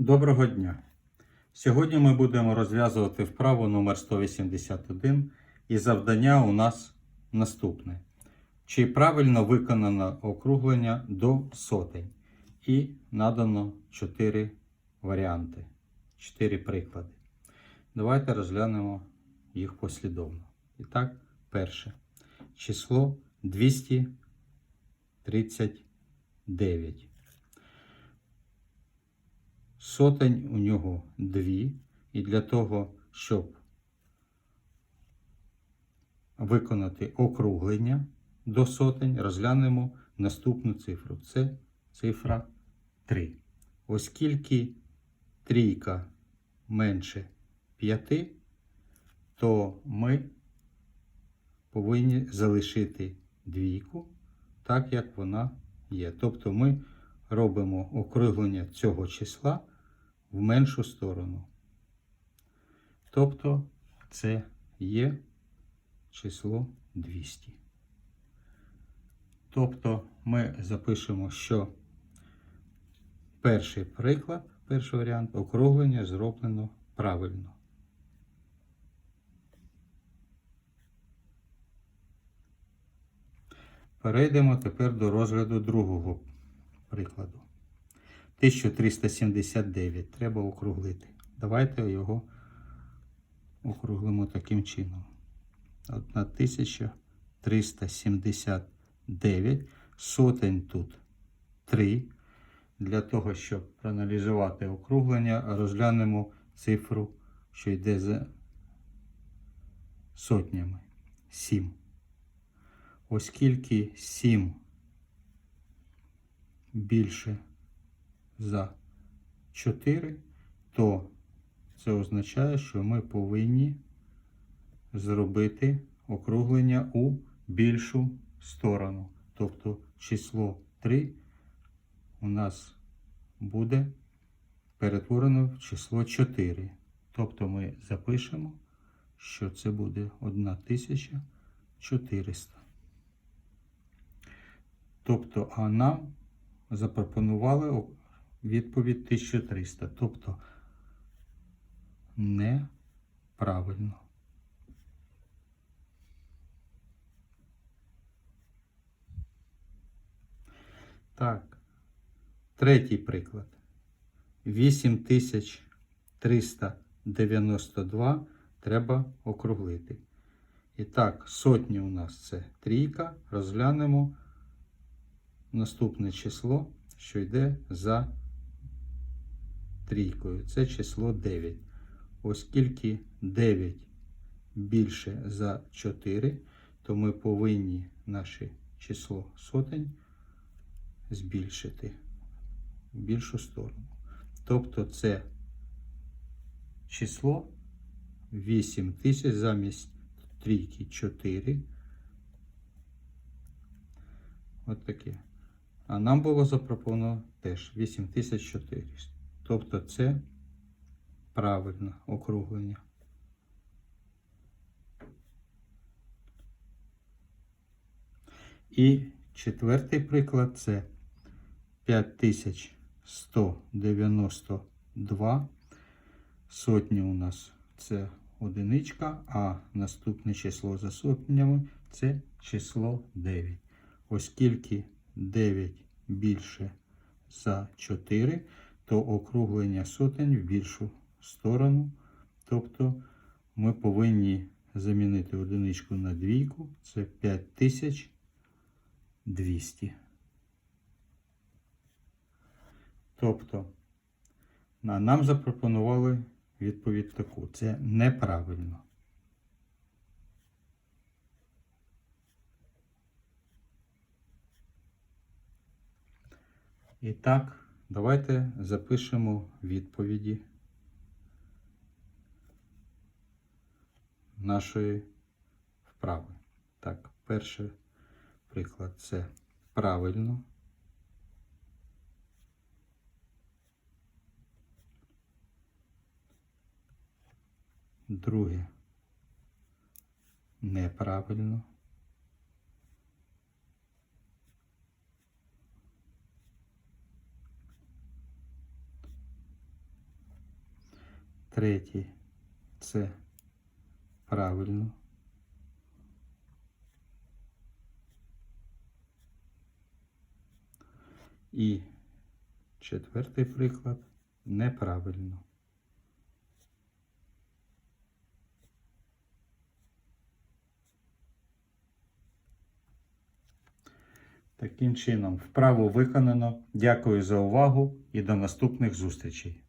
Доброго дня! Сьогодні ми будемо розв'язувати вправу номер 181 і завдання у нас наступне. Чи правильно виконано округлення до сотень? І надано 4 варіанти, 4 приклади. Давайте розглянемо їх послідовно. І так, перше. Число 239. Сотень у нього дві, і для того, щоб виконати округлення до сотень, розглянемо наступну цифру. Це цифра 3. Оскільки трійка менше 5, то ми повинні залишити двійку так, як вона є. Тобто ми робимо округлення цього числа в меншу сторону. Тобто це є число 200. Тобто ми запишемо, що перший приклад, перший варіант округлення зроблено правильно. Перейдемо тепер до розгляду другого прикладу. 1379 треба округлити. Давайте його округлимо таким чином. 1379. Сотень тут 3. Для того, щоб проаналізувати округлення, розглянемо цифру, що йде за сотнями. 7. Оскільки 7 більше за 4, то це означає, що ми повинні зробити округлення у більшу сторону. Тобто число 3 у нас буде перетворено в число 4. Тобто ми запишемо, що це буде 1400. Тобто, а нам запропонували відповідь 1300. Тобто неправильно. Так, третій приклад. 8392 треба округлити. І так, сотні у нас це трійка. Розглянемо наступне число, що йде за трійкою. Це число 9. Оскільки 9 більше за 4, то ми повинні наше число сотень збільшити в більшу сторону. Тобто це число 8000 замість трійки 4. От таке. А нам було запропоновано теж 8400. Тобто це правильне округлення. І четвертий приклад це 5192. Сотні у нас це одиничка, а наступне число за сотнями це число 9. Оскільки 9 більше за 4, то округлення сотень в більшу сторону. Тобто ми повинні замінити одиничку на двійку. Це 5200. Тобто нам запропонували відповідь таку. Це неправильно. І так, давайте запишемо відповіді нашої вправи. Так, перший приклад це правильно. Друге неправильно. Третій це правильно. І четвертий приклад неправильно. Таким чином, вправо виконано. Дякую за увагу і до наступних зустрічей.